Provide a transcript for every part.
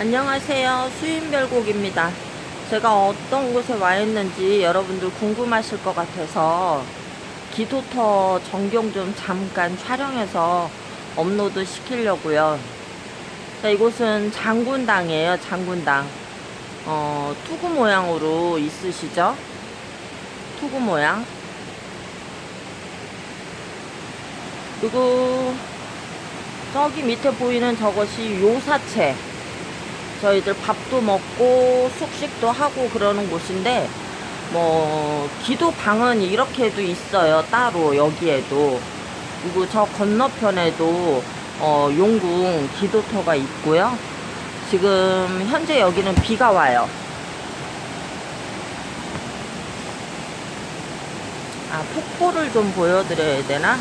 안녕하세요. 수인별곡입니다. 제가 어떤 곳에 와 있는지 여러분들 궁금하실 것 같아서 기도터 전경 좀 잠깐 촬영해서 업로드 시키려고요. 자, 이곳은 장군당이에요. 장군당. 어, 투구 모양으로 있으시죠? 투구 모양. 그리고 저기 밑에 보이는 저것이 요사채. 저희들 밥도 먹고 숙식도 하고 그러는 곳인데 뭐 기도 방은 이렇게도 있어요 따로 여기에도. 그리고 저 건너편에도 어, 용궁 기도터가 있고요. 지금 현재 여기는 비가 와요. 아 폭포를 좀 보여드려야 되나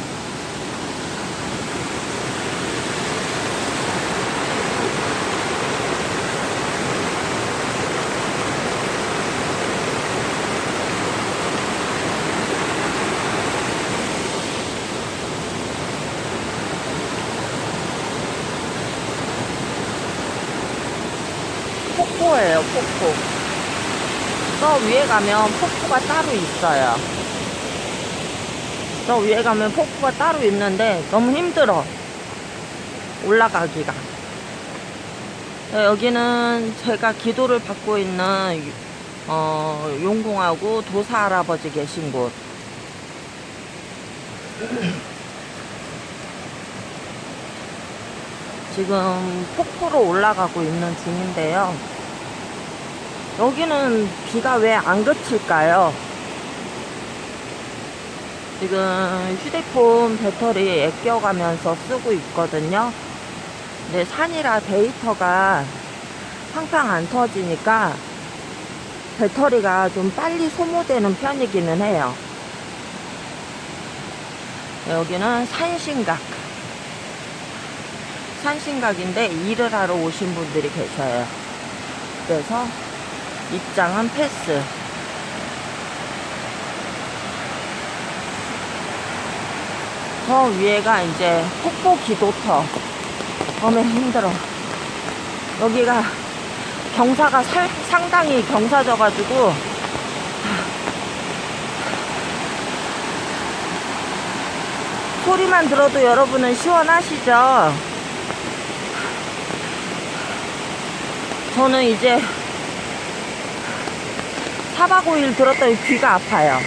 폭포. 저 위에 가면 폭포가 따로 있어요. 저 위에 가면 폭포가 따로 있는데 너무 힘들어. 올라가기가. 네, 여기는 제가 기도를 받고 있는 어, 용궁하고 도사 할아버지 계신 곳. 지금 폭포로 올라가고 있는 중인데요. 여기는 비가 왜 안 그칠까요? 지금 휴대폰 배터리 아껴가면서 쓰고 있거든요. 근데 산이라 데이터가 팡팡 안 터지니까 배터리가 좀 빨리 소모되는 편이기는 해요. 여기는 산신각. 산신각인데 일을 하러 오신 분들이 계셔요. 그래서 입장은 패스. 저 위에가 이제 폭포 기도터. 너무 힘들어. 여기가 경사가 살, 상당히 경사져 가지고 소리만 들어도 여러분은 시원하시죠? 저는 이제 4박 5일 들었더니 귀가 아파요.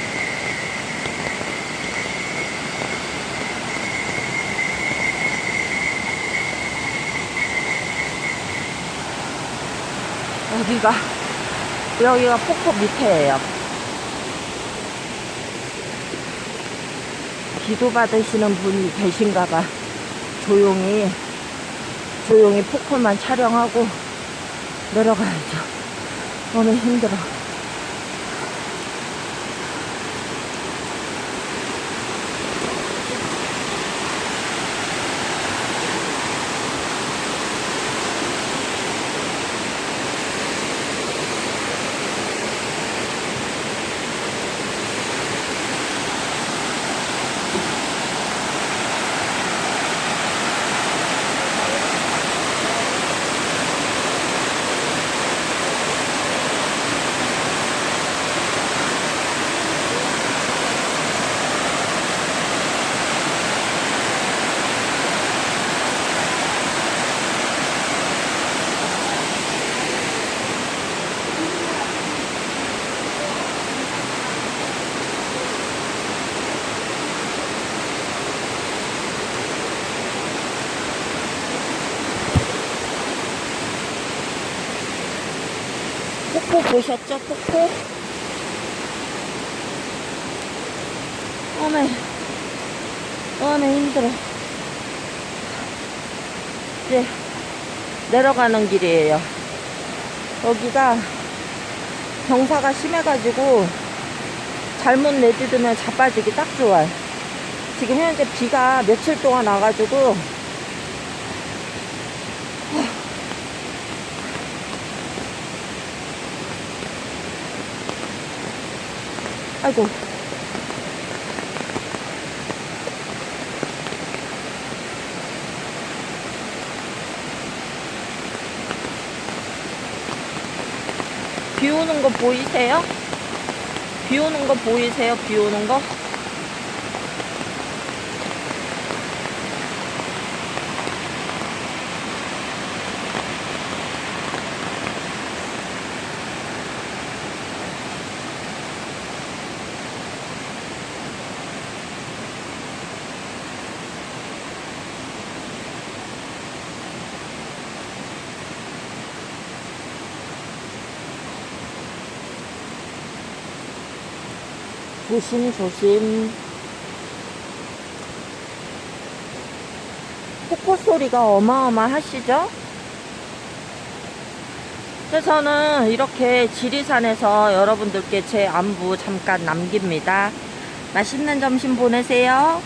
여기가, 여기가 폭포 밑에예요. 기도 받으시는 분이 계신가 봐. 조용히, 조용히 폭포만 촬영하고 내려가야죠. 너무 힘들어. 폭포 보셨죠? 폭포? 어메, 어메, 힘들어. 이제 내려가는 길이에요. 여기가 경사가 심해가지고 잘못 내딛으면 자빠지기 딱 좋아요. 지금 현재 비가 며칠 동안 와가지고 아이고. 비 오는 거 보이세요? 비 오는 거 보이세요? 비 오는 거? 조심 조심. 폭포 소리가 어마어마하시죠? 저는 이렇게 지리산에서 여러분들께 제 안부 잠깐 남깁니다. 맛있는 점심 보내세요.